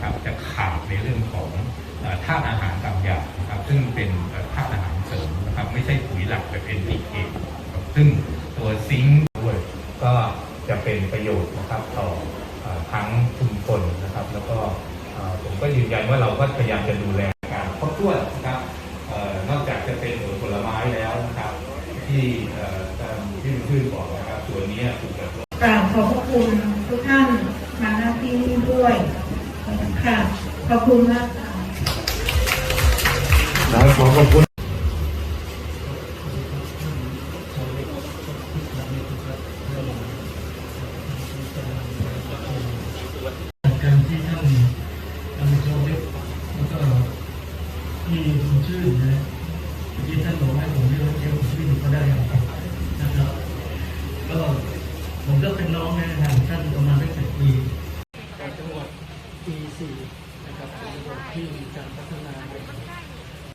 นะครับจะขาดในเรื่องของธาตุอาหารบางอย่างนะครับซึ่งเป็นธาตุอาหารเสริมนะครับไม่ใช่ปุ๋ยหลักแบบ NPK ครับซึ่งตัวซิงค์ด้วยก็จะเป็นประโยชน์นะครับต่อทั้งชุมชนนะครับ แล้วก็ผมก็ยืนยันว่าเราก็พยายามจะดูแลการครบถ้วนนะครับนอกจากจะเป็นผลไม้แล้วนะครับที่เอ่อตามที่คุณชื่นบอกนะครับส่วนี้ถูกกับกราบขอบพระคุณทุกท่านมาณที่นี้ด้วย ค่ะ ขอบคุณมากค่ะแล้วขอขอบคุณการที่ท่านท่านโชว์เล็กแล้วก็ที่ผมชื่อนะที่ท่านบอกให้ผมเรียกว่าเจ้าผมชื่อก็ได้นะครับ ก็ผมก็เป็นน้องในทางท่านประมาณได้เจ็ดปีจากจังหวัดปี สี่นะครับเป็นจังหวัดที่มีการพัฒนา